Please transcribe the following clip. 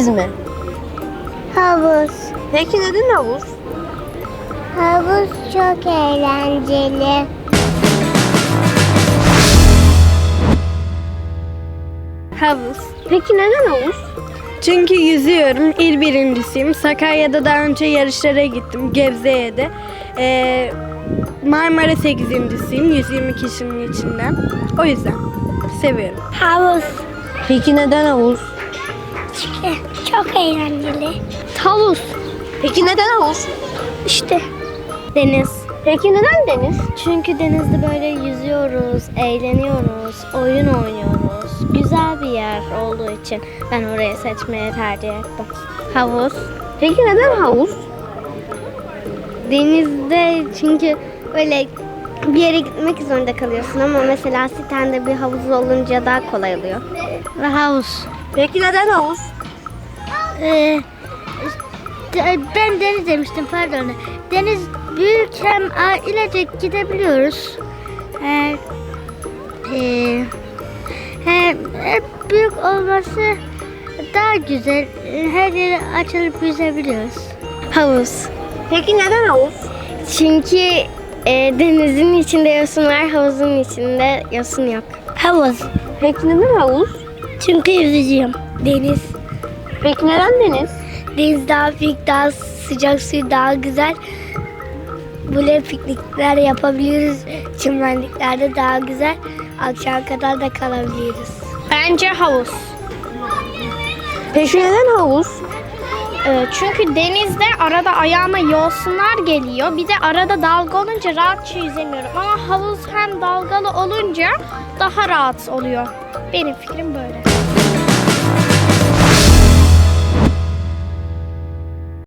deniz mi? Havuz. Peki neden havuz? Havuz çok eğlenceli. Havuz. Peki neden havuz? Çünkü yüzüyorum. İl birincisiyim. Sakarya'da daha önce yarışlara gittim. Gebze'ye de. Ee, Marmara 8.siyim. 120 kişinin içinden. O yüzden seviyorum. Havuz. Peki neden havuz? Çok eğlenceli. Havuz. Peki neden havuz? İşte deniz. Peki neden deniz? Çünkü denizde böyle yüzüyoruz, eğleniyoruz, oyun oynuyoruz. Güzel bir yer olduğu için ben orayı seçmeye tercih ettim. Havuz. Peki neden havuz? Denizde çünkü böyle bir yere gitmek zorunda kalıyorsun ama mesela sitende bir havuz olunca daha kolay oluyor. Ve havuz. Peki neden havuz? Ee, ben deniz demiştim pardon. Deniz büyük hem ailecek gidebiliyoruz. Ee, e, hem hep büyük olması daha güzel. Her yere açılıp yüzebiliyoruz. Havuz. Peki neden havuz? Çünkü e, denizin içinde yosun var, havuzun içinde yosun yok. Havuz. Peki neden havuz? Çünkü yüzeceğim. Deniz. Peki neden deniz? Deniz daha büyük, daha sıcak suyu daha güzel. Böyle piknikler yapabiliriz. Çimenliklerde daha güzel. Akşam kadar da kalabiliriz. Bence havuz. Peki neden havuz? Ee, çünkü denizde arada ayağıma yosunlar geliyor. Bir de arada dalga olunca rahatça yüzemiyorum. Ama havuz hem dalgalı olunca daha rahat oluyor. Benim fikrim böyle.